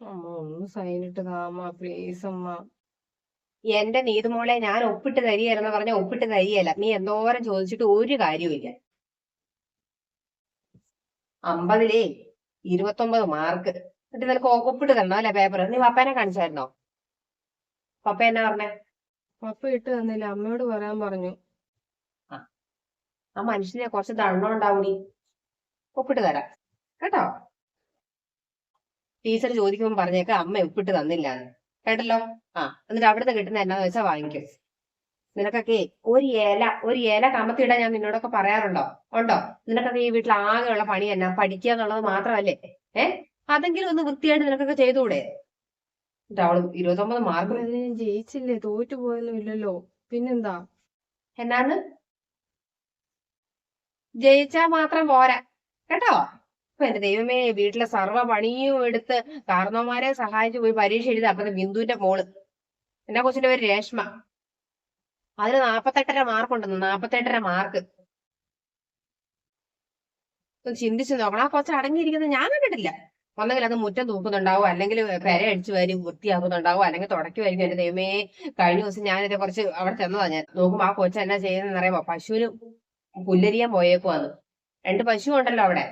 അമ്മ ഒന്ന് സൈനിട്ട് താമ്മ പ്ലീസ് അമ്മ എന്റെ നീതുമോളെ ഞാൻ ഒപ്പിട്ട് തരികയല്ലെന്ന് പറഞ്ഞ ഒപ്പിട്ട് തരികയല്ല. നീ എന്തോരം ചോദിച്ചിട്ട് ഒരു കാര്യമില്ല അമ്പതിലേ ഇരുപത്തൊമ്പത് മാർക്ക് എന്നിട്ട് നിനക്ക് ഒപ്പിട്ട് തരണോ അല്ലെ പേപ്പർ നീ പപ്പേനെ കാണിച്ചായിരുന്നോ? പപ്പ എന്നാ പറഞ്ഞേ? പപ്പ ഇട്ട് തന്നില്ല. അമ്മയോട് പറയാൻ പറഞ്ഞു. ആ. മനുഷ്യനെ കുറച്ച് തണ്ണുണ്ടാവൂടി ഉണ്ടാവൂടി ഒപ്പിട്ട് തരാം. കേട്ടോ? ടീച്ചർ ചോദിക്കുമ്പോൾ പറഞ്ഞേക്ക അമ്മ ഒപ്പിട്ട് തന്നില്ല കേട്ടല്ലോ? ആ എന്നിട്ട് അവിടുന്ന് കിട്ടുന്ന എന്നാന്ന് വെച്ചാൽ വാങ്ങിക്കും. നിനക്കൊക്കെ ഒരു ഇല ഒരു ഇല കമത്തിയിടാൻ ഞാൻ നിന്നോടൊക്കെ പറയാറുണ്ടോ? ഉണ്ടോ? നിനക്കൊക്കെ ഈ വീട്ടിൽ ആകെയുള്ള പണി എന്നാ? പഠിക്കുക എന്നുള്ളത് മാത്രമല്ലേ? ഏ? അതെങ്കിലും ഒന്ന് വൃത്തിയായിട്ട് നിനക്കൊക്കെ ചെയ്തുകൂടെ? അവൾ ഇരുപത്തൊമ്പത് മാർക്ക് ജയിച്ചില്ലേ? തോറ്റു പോയാലും ഇല്ലല്ലോ. പിന്നെന്താ? എന്നാന്ന്? ജയിച്ചാ മാത്രം പോരാ. കേട്ടോ? എന്റെ ദൈവമേ വീട്ടിലെ സർവ പണിയും എടുത്ത് കാർന്നോമാരെ സഹായിച്ചു പോയി പരീക്ഷ എഴുതി അപ്പത്തെ ബിന്ദുവിന്റെ മോൾ. എന്റെ കൊച്ചിന്റെ പേര് രേഷ്മ. അതിന് നാപ്പത്തെട്ടര മാർക്ക് ഉണ്ടെന്ന് നാപ്പത്തെട്ടര മാർക്ക് ചിന്തിച്ചു നോക്കണം. ആ കൊച്ചു അടങ്ങിയിരിക്കുന്നത് ഞാൻ കണ്ടിട്ടില്ല. ഒന്നെങ്കിൽ അത് മുറ്റം തൂക്കുന്നുണ്ടാവും അല്ലെങ്കിൽ പെര അടിച്ചു വരും വൃത്തിയാക്കുന്നുണ്ടാവും അല്ലെങ്കിൽ തുടക്കുമായിരിക്കും എന്റെ ദൈവമേ കഴിഞ്ഞ ദിവസം ഞാനിത് കുറച്ച് അവിടെ ചെന്നതാ ഞാൻ. നോക്കുമ്പോ ആ കൊച്ചു എന്നാ ചെയ്യുന്നതെന്ന് അറിയാമോ പശുവിന് പുല്ലരിയാൻ പോയേക്കുവാന്ന്. രണ്ട് പശു ഉണ്ടല്ലോ അവിടെ.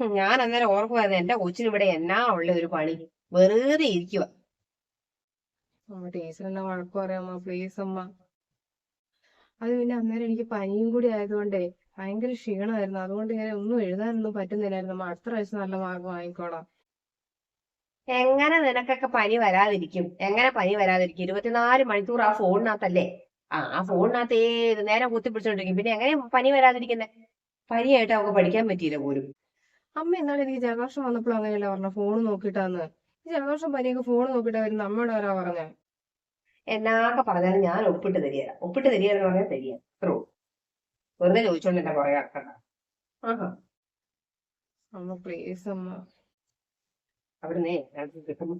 ഞാൻ അന്നേരം ഓർക്കുവായത് എന്റെ കൊച്ചിന് ഇവിടെ എന്നാ ഉള്ള ഒരു പണി. വെറുതെ ഇരിക്കുക അമ്മ ടീച്ചറിനെ വഴക്ക് പറയാമ്മ പ്ലീസ് അമ്മ. അത് പിന്നെ അന്നേരം എനിക്ക് പനിയും കൂടി ആയതുകൊണ്ടേ ഭയങ്കര ക്ഷീണമായിരുന്നു. അതുകൊണ്ട് ഇങ്ങനെ ഒന്നും എഴുതാനൊന്നും പറ്റുന്നില്ലായിരുന്നു. അമ്മ അടുത്ത പ്രാവശ്യം നല്ല മാർക്ക് വാങ്ങിക്കോളാം. എങ്ങനെ നിനക്കൊക്കെ പനി വരാതിരിക്കും? എങ്ങനെ പനി വരാതിരിക്കും? ഇരുപത്തിനാല് മണിക്കൂർ ആ ഫോണിനകത്തല്ലേ? ആ ആ ഫോണിനകത്ത് ഏത് നേരം കുത്തിപ്പിടിച്ചോണ്ടിരിക്കും. പിന്നെ എങ്ങനെ പനി വരാതിരിക്കുന്നെ? പനിയായിട്ട് അവക്ക് പഠിക്കാൻ പറ്റിയില്ല പോലും. അമ്മ എന്നാലും എനിക്ക് ജലദോഷം വന്നപ്പോൾ അങ്ങനെയല്ല പറഞ്ഞ? ഫോൺ നോക്കിയിട്ടാന്ന്. ഈ ജലദോഷം പനിയൊക്കെ ഫോൺ നോക്കിയിട്ടാ വരുന്ന. അമ്മയോട് ആരാ പറഞ്ഞ? എന്നൊക്കെ പറഞ്ഞാലും ഞാൻ ഒപ്പിട്ട് തരികയില്ല ഒപ്പിട്ട് തരികയെന്ന് പറഞ്ഞാൽ തരിക. അത്രേ വെറുതെ ചോദിച്ചോണ്ട് എന്നെ പറയാ ആഹാ. അമ്മ പ്ലീസ് അമ്മ. അവിടുന്ന് ഞങ്ങൾക്ക് കിട്ടുന്നു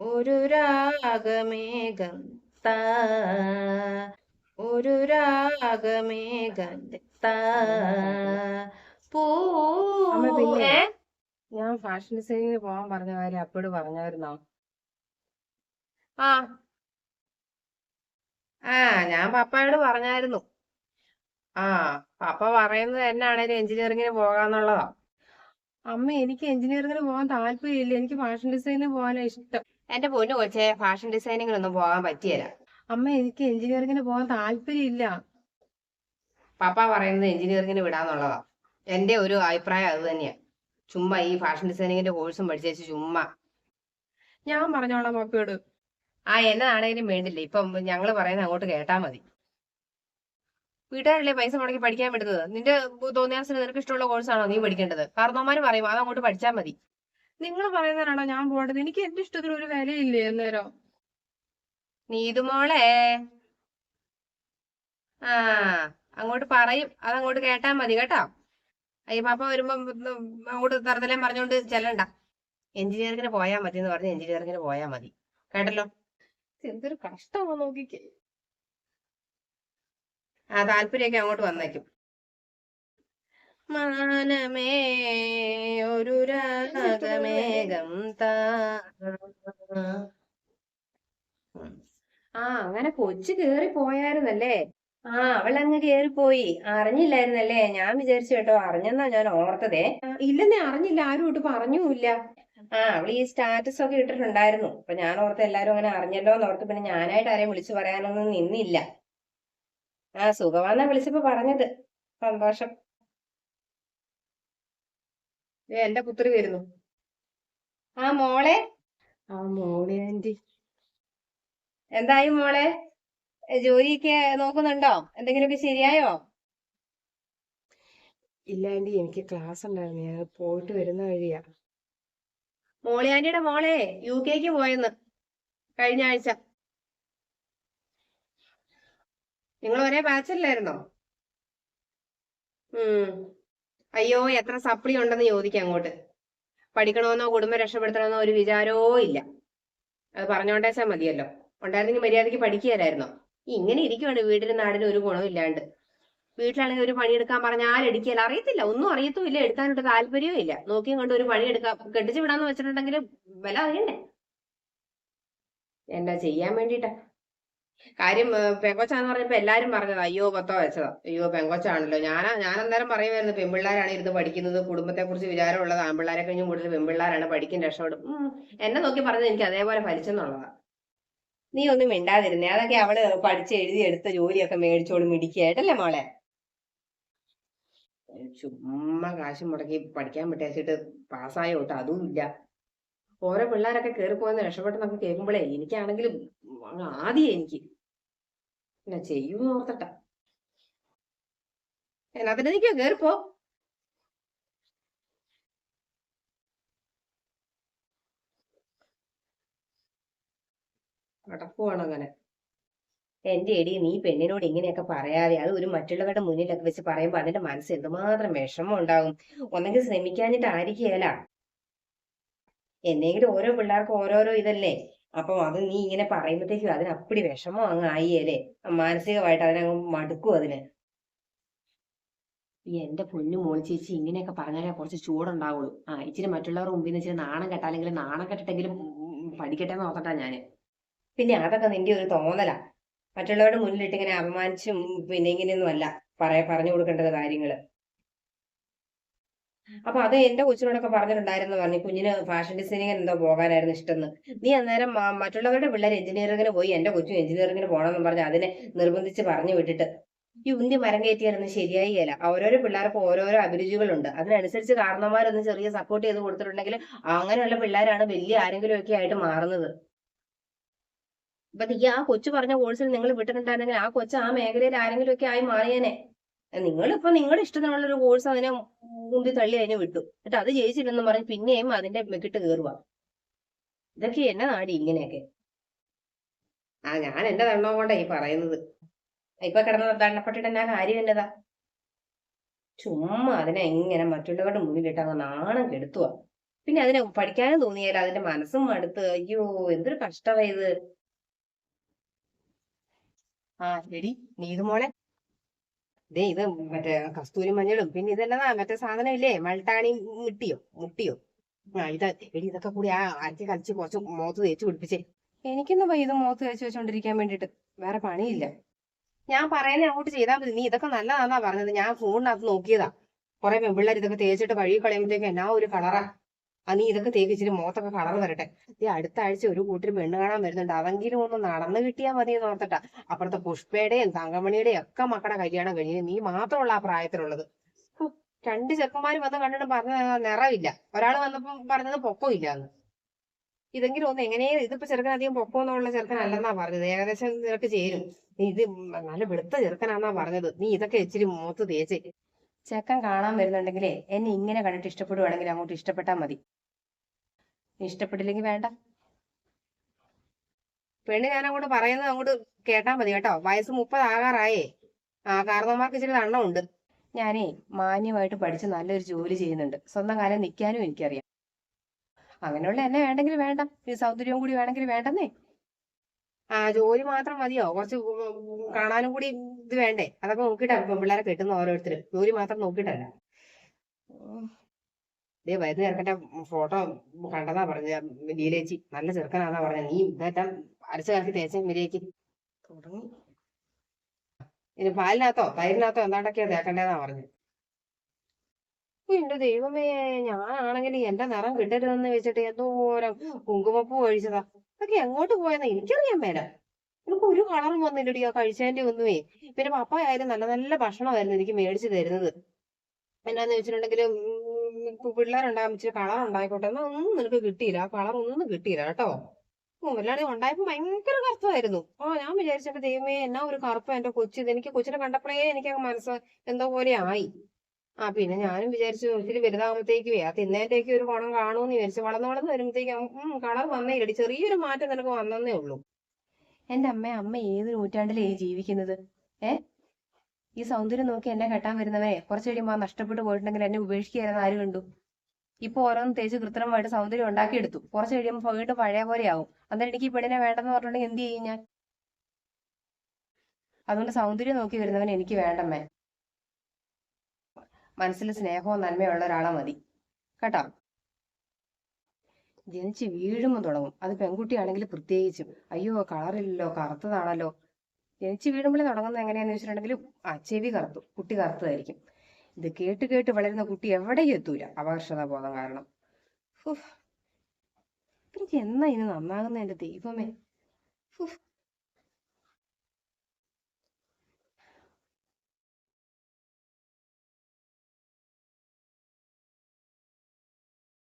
ഒരു രാഗമേഘം താ ഒരു രാഗമേ ഗന്ധത്ത പൂ അമ്മ പിന്നെ ഞാൻ ഫാഷൻ ഡിസൈനിങ്ങിന് പോകാൻ പറഞ്ഞ കാര്യം അപ്പോഴും പറഞ്ഞായിരുന്നോ? ആ. ആ ഞാൻ പപ്പയോട് പറഞ്ഞായിരുന്നു. ആ പപ്പ പറയുന്നത് എന്നാണേലും എഞ്ചിനീയറിങ്ങിന് പോകാന്നുള്ളതാ. അമ്മ എനിക്ക് എഞ്ചിനീയറിംഗിന് പോകാൻ താല്പര്യമില്ല. എനിക്ക് ഫാഷൻ ഡിസൈനിന് പോകാനാ ഇഷ്ടം. എന്റെ പൊന്നു കൊച്ചെ ഫാഷൻ ഡിസൈനിങ്ങിനൊന്നും പോകാൻ പറ്റിയല്ല. അമ്മ എനിക്ക് എഞ്ചിനീയറിംഗിന് പോകാൻ താല്പര്യമില്ല. പപ്പ പറയുന്നത് എഞ്ചിനീയറിംഗിന് വിടാന്നുള്ളതാ. എന്റെ ഒരു അഭിപ്രായം അത് തന്നെയാ. ചുമ്മാ ഈ ഫാഷൻ ഡിസൈനിങ്ങിന്റെ കോഴ്സും പഠിച്ചേച്ച് ചുമ്മാ. ഞാൻ പറഞ്ഞോളാം പപ്പയോട്. ആ എന്നതാണേലും വേണ്ടില്ല. ഇപ്പം ഞങ്ങൾ പറയുന്നത് അങ്ങോട്ട് കേട്ടാ മതി. വീട്ടുകാരല്ലേ പൈസ മുടക്കി പഠിക്കാൻ വിടുന്നത്? നിന്റെ തോന്നിയാസിന് നിനക്ക് ഇഷ്ടമുള്ള കോഴ്സാണോ നീ പഠിക്കേണ്ടത്? കാരണവന്മാര് പറയും അത് അങ്ങോട്ട് പഠിച്ചാൽ മതി. നിങ്ങൾ പറയുന്നതാണോ ഞാൻ പോകേണ്ടത് എനിക്ക് എന്റെ ഇഷ്ടത്തിന് ഒരു വിലയില്ലേ അന്നേരം? നീതുമോളെ ആ അങ്ങോട്ട് പറയും. അതങ്ങോട്ട് കേട്ടാ മതി കേട്ടോ. അയ്യ പാപ്പ വരുമ്പം അങ്ങോട്ട് തറുതലേം പറഞ്ഞോണ്ട് ചെല്ലണ്ട. എഞ്ചിനീയറിങ്ങിന് പോയാൽ മതി എന്ന് പറഞ്ഞ് എഞ്ചിനീയറിങ്ങിന് പോയാൽ മതി. കേട്ടല്ലോ? എന്തൊരു കഷ്ടമാ നോക്കിക്കേ. ആ താല്പര്യമൊക്കെ അങ്ങോട്ട് വന്നേക്കും. മാനമേ ഒരു രാഗമേഘം താ. ആ അങ്ങനെ കൊച്ചു കേറി പോയായിരുന്നല്ലേ? ആ അവൾ അവളങ്ങ് പോയി അറിഞ്ഞില്ലായിരുന്നല്ലേ? ഞാൻ വിചാരിച്ചു കേട്ടോ അറിഞ്ഞെന്നാ ഞാൻ ഓർത്തതേ. ഇല്ലെന്നേ അറിഞ്ഞില്ല. ആരും ഇട്ട് പറഞ്ഞുമില്ല. ആ അവൾ ഈ സ്റ്റാറ്റസ് ഒക്കെ ഇട്ടിട്ടുണ്ടായിരുന്നു. അപ്പൊ ഞാൻ ഓർത്ത് എല്ലാരും അങ്ങനെ അറിഞ്ഞല്ലോ എന്ന് ഓർത്ത് പിന്നെ ഞാനായിട്ട് ആരെയും വിളിച്ചു പറയാനൊന്നും നിന്നില്ല. ആ സുഖമാന്നാ വിളിച്ചപ്പോ പറഞ്ഞത്. സന്തോഷം. എന്റെ പുത്രി വരുന്നു. ആ മോളെ? ആ മോളെ ആന്റി. എന്തായി മോളെ? ജോലിയൊക്കെ നോക്കുന്നുണ്ടോ? എന്തെങ്കിലുമൊക്കെ ശരിയായോ? ഇല്ല ആന്റി എനിക്ക് ക്ലാസ് ഉണ്ടായിരുന്നു. ഞാൻ പോയിട്ട് വരുന്ന വഴിയാ. മോളിയാന്റിയുടെ മോളെ യു കെക്ക് പോയെന്ന് കഴിഞ്ഞ ആഴ്ച. നിങ്ങൾ ഒരേ ബാച്ചല്ലായിരുന്നോ ഉം. അയ്യോ എത്ര സപ്ലി ഉണ്ടെന്ന് ചോദിക്കാം അങ്ങോട്ട്. പഠിക്കണമെന്നോ കുടുംബം രക്ഷപ്പെടുത്തണമെന്നോ ഒരു വിചാരമോ ഇല്ല. അത് പറഞ്ഞോണ്ടേച്ചാ മതിയല്ലോ. ഉണ്ടായിരുന്നെങ്കിൽ മര്യാദയ്ക്ക് പഠിക്കുകയല്ലായിരുന്നോ? ഇങ്ങനെ ഇരിക്കുവാണ് വീടിനും നാടിനും ഒരു ഗുണമില്ലാണ്ട് വീട്ടിലാണെങ്കിൽ ഒരു പണിയെടുക്കാൻ പറഞ്ഞാൽ എടുക്കില്ല അറിയത്തില്ല. ഒന്നും അറിയത്തും ഇല്ല എടുക്കാനൊരു താല്പര്യവും ഇല്ല. നോക്കിയും കൊണ്ട് ഒരു പണിയെടുക്കാം കെട്ടിച്ചു വിടാന്ന് വെച്ചിട്ടുണ്ടെങ്കിൽ വില അറിയണ്ടേ? എന്താ ചെയ്യാൻ വേണ്ടിട്ടാ കാര്യം പെങ്കോച്ചാന്ന് പറഞ്ഞപ്പോ എല്ലാരും പറഞ്ഞത് അയ്യോ പത്തോ വെച്ചതാ. അയ്യോ പെങ്കൊച്ചാണല്ലോ. ഞാനാ ഞാൻ അന്നേരം പറയുമായിരുന്നു പെൺപിള്ളേരാണ് ഇരുന്ന് പഠിക്കുന്നത്. കുടുംബത്തെ കുറിച്ച് വിചാരമുള്ളത് ആൺപിള്ളേരെ കഴിഞ്ഞും കൂടുതൽ പെൺപിള്ളേരാണ് പഠിക്കും രക്ഷപ്പെടും. എന്നെ നോക്കി പറഞ്ഞത് എനിക്ക് അതേപോലെ ഫലിച്ചെന്നുള്ളതാ. നീ ഒന്നും മിണ്ടാതിരുന്നേ. അതൊക്കെ അവൾ പഠിച്ച് എഴുതി എടുത്ത ജോലിയൊക്കെ മേടിച്ചോട് മിടിക്കായിട്ടല്ലേ മോളെ? ചുമ്മാ കാശ് മുടക്കി പഠിക്കാൻ വിട്ടേച്ചിട്ട് പാസ്സായ തൊട്ട് അതും ഇല്ല. ഓരോ പിള്ളേരൊക്കെ കയറിപ്പോയെന്ന് രക്ഷപ്പെട്ടെന്നൊക്കെ കേൾക്കുമ്പോഴേ എനിക്കാണെങ്കിലും ആദ്യം എനിക്ക്. പിന്നെ ചെയ്യൂന്ന് ഓർത്തട്ട. എന്നാത്തിന് നിൽക്കോ കേറിപ്പോ നടക്കുവാണ് അങ്ങനെ. എന്റെ എടി നീ പെണ്ണിനോട് ഇങ്ങനെയൊക്കെ പറയാതെ അത് ഒരു മറ്റുള്ളവരുടെ മുന്നിലൊക്കെ വെച്ച് പറയുമ്പോ അതിന്റെ മനസ്സ് എന്തുമാത്രം വിഷമം ഉണ്ടാകും ഒന്നെങ്കിൽ ശ്രമിക്കാഞ്ഞിട്ട് ആയിരിക്കുകയല്ല എന്നെങ്കിലും ഓരോ പിള്ളേർക്കും ഓരോരോ ഇതല്ലേ? അപ്പം അത് നീ ഇങ്ങനെ പറയുമ്പോഴത്തേക്കും അതിന് അപ്പടി വിഷമം അങ്ങ് ആയില്ലേ? മാനസികമായിട്ട് അതിനങ്ങ് മടുക്കും അതിന്. ഈ എന്റെ പൊന്നു മോൾ ചേച്ചി ഇങ്ങനെയൊക്കെ പറഞ്ഞാലേ കുറച്ച് ചൂടുണ്ടാവുള്ളൂ. ആ ഇച്ചിരി മറ്റുള്ളവരുടെ മുമ്പിൽ നിന്ന് ഇച്ചിരി നാണം കെട്ടാലെങ്കിൽ നാണം കെട്ടിട്ടെങ്കിലും പഠിക്കട്ടെ എന്ന് ഓർത്തിട്ടാ ഞാൻ. പിന്നെ അതൊക്കെ നിന്റെ ഒരു തോന്നലാ. മറ്റുള്ളവരുടെ മുന്നിലിട്ട് ഇങ്ങനെ അപമാനിച്ചും പിന്നെ ഇങ്ങനെയൊന്നും അല്ല. പറയാ പറഞ്ഞു കൊടുക്കേണ്ടത് കാര്യങ്ങൾ. അപ്പൊ അത് എന്റെ കൊച്ചിനോടൊക്കെ പറഞ്ഞിട്ടുണ്ടായിരുന്നു. പറഞ്ഞു കുഞ്ഞിന് ഫാഷൻ ഡിസൈനിങ്ങിന് എന്തോ പോകാനായിരുന്നു ഇഷ്ടം നീ അന്നേരം മറ്റുള്ളവരുടെ പിള്ളേർ എഞ്ചിനീയറിംഗിന് പോയി എന്റെ കൊച്ചു എഞ്ചിനീയറിംഗിന് പോകണമെന്ന് പറഞ്ഞ് അതിനെ നിർബന്ധിച്ച് പറഞ്ഞു വിട്ടിട്ട് ഈ ഉന്തി മരം കയറ്റിയായിരുന്നു ശരിയായില്ല ഓരോരോ പിള്ളേർക്ക് ഓരോരോ അഭിരുചികളുണ്ട്. അതിനനുസരിച്ച് കാരണന്മാരൊന്ന് ചെറിയ സപ്പോർട്ട് ചെയ്ത് കൊടുത്തിട്ടുണ്ടെങ്കിൽ അങ്ങനെയുള്ള പിള്ളേരാണ് വലിയ ആരെങ്കിലും ഒക്കെ ആയിട്ട് മാറുന്നത്. അപ്പൊ നീ ആ കൊച്ചു പറഞ്ഞ കോഴ്സിൽ നിങ്ങൾ വിട്ടിട്ടുണ്ടായിരുന്നെങ്കിൽ ആ കൊച്ചു ആ മേഖലയിൽ ആരെങ്കിലും ഒക്കെ ആയി മാറിയേനെ. നിങ്ങളിപ്പോ നിങ്ങളുടെ ഇഷ്ടത്തിനുള്ള ഒരു കോഴ്സ് അതിനെ മുന്തി തള്ളി അതിനെ വിട്ടു. എന്നിട്ട് അത് ജയിച്ചില്ലെന്ന് പറഞ്ഞ് പിന്നെയും അതിന്റെ മെക്കിട്ട് കയറുക ഇതൊക്കെ എന്നെ നാടി ഇങ്ങനെയൊക്കെ. ആ ഞാൻ എന്റെ തണ്ണോ കൊണ്ടാ ഈ പറയുന്നത്. ഇപ്പൊ കിടന്ന തണ്ണപ്പെട്ടിട്ട് എന്നാ കാര്യം എന്നതാ? ചുമ്മാ അതിനെ എങ്ങനെ മറ്റുള്ളവരുടെ മുന്നിലിട്ട് അങ്ങ് നാണം കെടുത്തുക പിന്നെ അതിനെ പഠിക്കാനും തോന്നിയാൽ അതിന്റെ മനസ്സും മടുത്ത്. അയ്യോ എന്തൊരു കഷ്ടമായത് ആ ശരി നീതു മോളെ ദേ ഇത് മറ്റേ കസ്തൂരി മഞ്ഞളും പിന്നെ ഇതെല്ലാം മറ്റേ സാധനം ഇല്ലേ മൾട്ടാണി മുട്ടിയോ? മുട്ടിയോ? ആ ഇത് എടി ഇതൊക്കെ കൂടി ആ അരച്ച് കളിച്ച് കുറച്ച് മോത്ത് തേച്ച് പിടിപ്പിച്ചേ. എനിക്കൊന്നും വയ്യ ഇത് മോത്ത് തേച്ച് വെച്ചോണ്ടിരിക്കാൻ വേണ്ടിട്ട് വേറെ പണിയില്ല. ഞാൻ പറയുന്ന അങ്ങോട്ട് ചെയ്താൽ മതി. നീ ഇതൊക്കെ നല്ലതാന്നാ പറഞ്ഞത്. ഞാൻ ഫോണിനകത്ത് നോക്കിയതാ. കുറെ പെൺപിള്ളേർ ഇതൊക്കെ തേച്ചിട്ട് കഴുകി കളയുമ്പോഴത്തേക്ക് എന്നാ ഒരു കളറാ ആ നീ ഇതൊക്കെ തേക്ക് ഇച്ചിരി മുഖത്തൊക്കെ കളർ വരട്ടെ. ഈ അടുത്ത ആഴ്ച ഒരു കൂട്ടർ പെണ്ണ് കാണാൻ വരുന്നുണ്ട്. അതെങ്കിലും ഒന്ന് നടന്നു കിട്ടിയാൽ മതി എന്ന് ഓർത്തിട്ടാ. അപ്പുറത്തെ പുഷ്പയുടെയും തങ്കമണിയുടെയും ഒക്കെ മക്കളുടെ കല്യാണം കഴിഞ്ഞ് നീ മാത്രമുള്ള ആ പ്രായത്തിലുള്ളത്. രണ്ട് ചെക്കന്മാര് വന്ന് കണ്ടിട്ട് പറഞ്ഞ നിറവില്ല. ഒരാൾ വന്നപ്പം പറഞ്ഞത് പൊക്കമില്ല എന്ന് ഇതെങ്കിലും ഒന്ന് എങ്ങനെയും ഇതിപ്പോ ചെറുക്കൻ അധികം പൊക്കമൊന്നുള്ള ചെറുക്കനല്ലെന്നാ പറഞ്ഞത്. ഏകദേശം നിനക്ക് ചേരും. നീ ഇത് നല്ല വെളുത്ത ചെറുക്കനാന്നാ പറഞ്ഞത്. നീ ഇതൊക്കെ ഇച്ചിരി മുഖത്ത് തേച്ച്. ചെക്കൻ കാണാൻ വരുന്നുണ്ടെങ്കിലേ എന്നെ ഇങ്ങനെ കണ്ടിട്ട് ഇഷ്ടപ്പെടുവാണെങ്കിൽ അങ്ങോട്ട് ഇഷ്ടപ്പെട്ടാൽ മതി. ഇഷ്ടപ്പെട്ടില്ലെങ്കിൽ വേണ്ട. പെണ്ണ് ഞാൻ അങ്ങോട്ട് പറയുന്നത് അങ്ങോട്ട് കേട്ടാൽ മതി കേട്ടോ. വയസ്സ് മുപ്പതാകാറായേ. ആ കാരണവന്മാർക്ക് ഇച്ചിരി ഉണ്ട് ഞാനേ മാന്യമായിട്ട് പഠിച്ച് നല്ലൊരു ജോലി ചെയ്യുന്നുണ്ട്. സ്വന്തം കാലം നിൽക്കാനും എനിക്കറിയാം. അങ്ങനെയുള്ള എന്നെ വേണ്ടെങ്കിൽ വേണ്ട. ഈ സൗന്ദര്യവും കൂടി വേണമെങ്കിൽ വേണ്ടെന്നേ. ആ ജോലി മാത്രം മതിയോ? കുറച്ച് കാണാനും കൂടി ഇത് വേണ്ടേ? അതൊക്കെ നോക്കിയിട്ടാ പിള്ളേരെ കെട്ടുന്ന ഓരോരുത്തരും. ജോലി മാത്രം നോക്കിയിട്ടല്ല. ഇതേ വരുന്ന ചെറുക്കന്റെ ഫോട്ടോ കണ്ടതാ പറഞ്ഞ ലീലേച്ചി നല്ല ചെറുക്കനാന്നാ പറഞ്ഞ നീ ഇതേറ്റം അരച്ചു കലക്കി തേച്ച മിരിയേക്ക് ഇനി പാലിനകത്തോ തൈരിനകത്തോ എന്താണ്ടൊക്കെയാ തേക്കണ്ടേന്നാ പറഞ്ഞത്. എന്റെ ദൈവമേ ഞാനാണെങ്കിൽ എന്റെ നിറം കിട്ടരുതെന്ന് വെച്ചിട്ട് എന്തോരം കുങ്കുമപ്പൂ കഴിച്ചതാ അതൊക്കെ എങ്ങോട്ട് പോയെന്ന് എനിക്കറിയാൻ മേല. എനിക്ക് ഒരു കളറും വന്നില്ലടി ആ കഴിച്ചതിന്റെ ഒന്നുമേ പിന്നെ പപ്പ ആയാലും നല്ല നല്ല ഭക്ഷണമായിരുന്നു എനിക്ക് മേടിച്ചു തരുന്നത്. എന്നാന്ന് വെച്ചിട്ടുണ്ടെങ്കിൽ പിള്ളേരുണ്ടാകും ഇച്ചിരി കളർ ഉണ്ടായിക്കോട്ടെ. എന്നാ ഒന്നും നിനക്ക് കിട്ടിയില്ല. ആ കളർ ഒന്നും കിട്ടിയില്ല കേട്ടോ. അല്ലാതെ ഉണ്ടായപ്പോ ഭയങ്കര കറുത്തമായിരുന്നു ആ ഞാൻ വിചാരിച്ചപ്പോ ദൈവമേ എന്നാ ഒരു കറുപ്പ് എന്റെ കൊച്ചു. എനിക്ക് കൊച്ചിനെ കണ്ടപ്പോഴേ എനിക്ക് മനസ്സ് എന്തോ പോലെ ആയി. ആ പിന്നെ ഞാനും വിചാരിച്ചു ഇച്ചിരി വലുതാകുമ്പോഴത്തേക്കുവേ ആ തിന്നേന്റെയൊക്കെ ഒരു ഗുണം കാണുമെന്ന് വിചാരിച്ചു. വളർന്ന് വളർന്ന് വരുമ്പോഴത്തേക്കും കളർ വന്നേ ഇല്ലടി ചെറിയൊരു മാറ്റം നിനക്ക് വന്നേ ഉള്ളൂ. എന്റെ അമ്മ അമ്മ ഏത് നൂറ്റാണ്ടിലേ ജീവിക്കുന്നത്? ഏ? ഈ സൗന്ദര്യം നോക്കി എന്നെ കെട്ടാൻ വരുന്നവരെ കുറച്ച് കഴിയുമ്പോൾ നഷ്ടപ്പെട്ടു പോയിട്ടുണ്ടെങ്കിൽ എന്നെ ഉപേക്ഷിക്കായിരുന്നു ആര് കണ്ടു? ഇപ്പൊ ഓരോന്ന് തേച്ച് കൃത്രിമമായിട്ട് സൗന്ദര്യം ഉണ്ടാക്കിയെടുത്തു. കുറച്ച് കഴിയുമ്പോൾ വീണ്ടും പഴയ പോലെ ആവും. അന്നേരം എനിക്ക് ഈ പെണ്ണിനെ വേണ്ടെന്ന് പറഞ്ഞിട്ടുണ്ടെങ്കിൽ എന്ത് ചെയ്യും ഞാൻ? അതുകൊണ്ട് സൗന്ദര്യം നോക്കി വരുന്നവൻ എനിക്ക് വേണ്ടമ്മേ. മനസ്സിൽ സ്നേഹവും നന്മയുള്ള ഒരാളെ മതി. കേട്ടോ? ജനിച്ച് വീഴുമ്പോൾ തുടങ്ങും. അത് പെൺകുട്ടിയാണെങ്കിൽ പ്രത്യേകിച്ചും. അയ്യോ കളറില്ലല്ലോ കറുത്തതാണല്ലോ. ജനിച്ച് വീഴുമ്പോഴേ തുടങ്ങുന്നത് എങ്ങനെയാന്ന് വെച്ചിട്ടുണ്ടെങ്കിൽ ആ ചെവി കറുത്തു കുട്ടി കറുത്തതായിരിക്കും. ഇത് കേട്ട് കേട്ട് വളരുന്ന കുട്ടി എവിടെയും എത്തൂല. അപകർഷത ബോധം കാരണം. എനിക്ക് എന്നാ ഇനി നന്നാകുന്ന എന്റെ ദൈവമേ.